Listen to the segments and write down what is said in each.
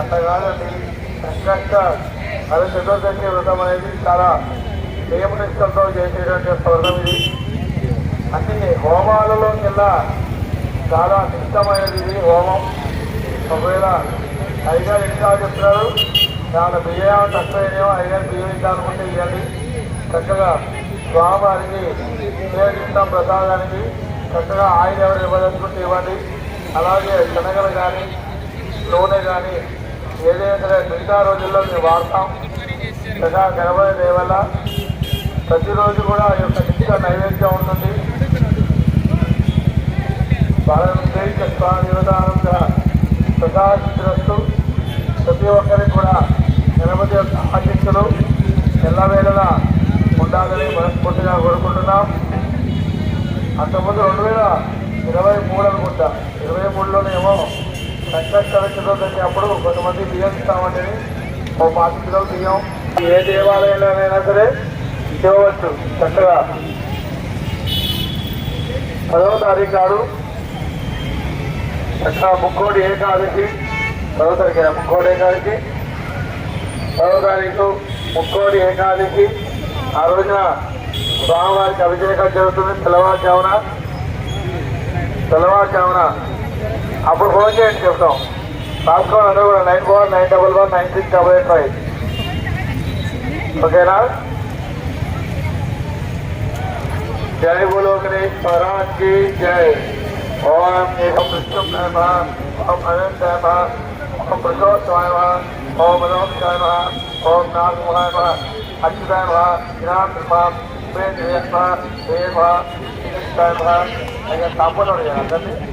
అంత కాదండి సంకష్ట అది చతుర్దశి వ్రతం అనేది చాలా నియమనిష్టంతో చేసేటువంటి వ్రతం ఇది. అన్ని హోమాలలోకెల్లా చాలా ఇష్టమైనది ఇది హోమం. ఒకవేళ అయ్యగారు ఇంకా చెప్తున్నారు చాలా బియ్యం తక్కువైనయో అయ్యగారు బియ్యం ఇవ్వండి చక్కగా స్వామివారికి ఉపయోగిస్తాం ప్రసాదానికి చక్కగా ఆయన ఎవరు ఇవ్వదనుకుంటే ఇవ్వండి. అలాగే శనగలు కానీ నూనె కానీ ఏదైతే మిగతా రోజుల్లో మేము వాడతాం. ప్రజా గణపతి దేవల్ల ప్రతిరోజు కూడా ఈ యొక్క నిత్య నైవేద్యం ఉంటుంది. స్వామివదానంగా ప్రకాశిస్తూ ప్రతి ఒక్కరికి కూడా గణపతి యొక్క ఆశిస్సులు ఎల్లవేళలా ఉండాలని మనస్ఫూర్తిగా కోరుకుంటున్నాం. అంతకుముందు రెండు వేల ఇరవై మూడు అనుకుంటా. ఇరవై మూడులోనేమో సంకష్ట చతుర్దశి అప్పుడు కొంతమంది బియ్యం ఇస్తామంటే ఓ పాతి కిలోలు బియ్యం ఏ దేవాలయంలోనైనా సరే ఇవ్వవచ్చు చక్కగా. పదవ తారీఖు నాడు చక్కగా ముక్కోటి ఏకాదశి. పదవ తారీఖు ముక్కోటి ఏకాదశి. పదవ తారీఖు ముక్కోటి ఏకాదశి. ఆ రోజున స్వామివారికి అభిషేకం జరుగుతుంది. తెల్లవారుజామున. తెల్లవారుజామున అప్పుడు ఫోన్ చేయండి చెప్తాం రాసుకోండి అందరూ కూడా nine four nine double one nine six double eight five ఓకేనా जय बोलो गणेश महाराज की जय ओम एकम विष्णु नमः ओम अनंत नमः ओम प्रचोदवाय नमः ओम मनोक्षाय नमः ओम नागमाय नमः अच्युताय नमः विनाश नमः प्रेम नमः देव निष्ठाय नमः अगर तापन हो गया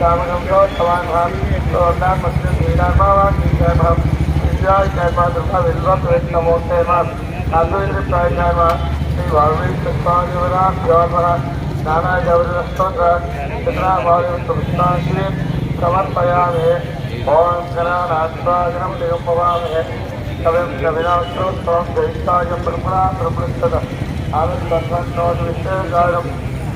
कामनोग्योत्तवान् भाव सर्वान् मस्जिद् मीनाभावान् जय भाव विद्याय जय मा दुर्गा विद्वत् वेत्तमोत्तय मा नागवेन्द्रप्राय जय मा श्री भावी कृष्णायुवराम जवरभरा नाना जवरस्तोत्र कृष्णा भावी कृष्णाश्री समर्पयामि ओम गणानात्मागणं देवं भवामहे कविं कविनाश्रोत्तमं जयिताय ब्रह्मणा ब्रह्मस्तद आनन्दं विशेषायम्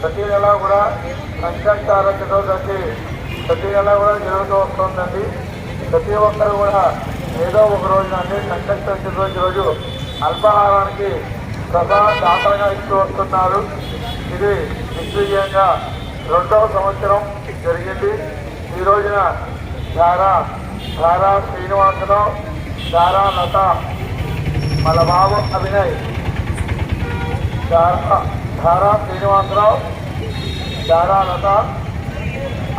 ప్రతి నెల కూడా సంకష్టాల చదవదండి ప్రతి నెల కూడా జరుగుతూ వస్తుందండి. ప్రతి ఒక్కరు కూడా ఏదో ఒక రోజు అంటే సంకష్ట చతుర్దశి రోజు అల్పాహారానికి ప్రధాన దాతలుగా ఇస్తూ వస్తున్నారు. ఇది నిశ్చయంగా రెండవ సంవత్సరం జరిగింది. ఈ రోజున ధారా ధారా శ్రీనివాసరావు ధారా లత వాళ్ళ బాబు అభినయ్ ధారా ధారా శ్రీనివాసరావు ధారా లత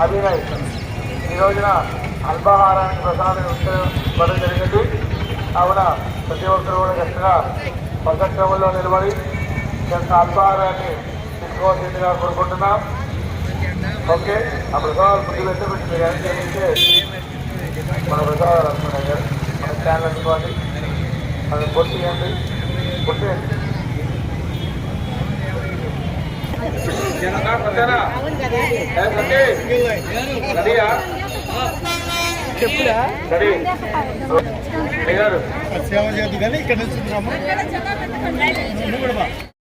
అభినయ్ ఈ రోజున అల్పాహారానికి ప్రసాదం ఇవ్వడం జరిగింది. కావున ప్రతి ఒక్కరు కూడా గట్టిగా పదక్రమంలో నిలబడి కొంత అల్పాహారాన్ని తీసుకోవాల్సిందిగా కోరుకుంటున్నాం. ఓకే ఆ ప్రసాదాలు ముందు పెట్టబెట్టి మీరు ఏం చేస్తే మన ప్రసాదాలు అనుకున్నాయి మన ఛానల్ అనుకోండి అది పొట్టి చేయండి పొట్టి చెప్పురా సేవ చేయదు కానీ ఇక్కడ నుంచి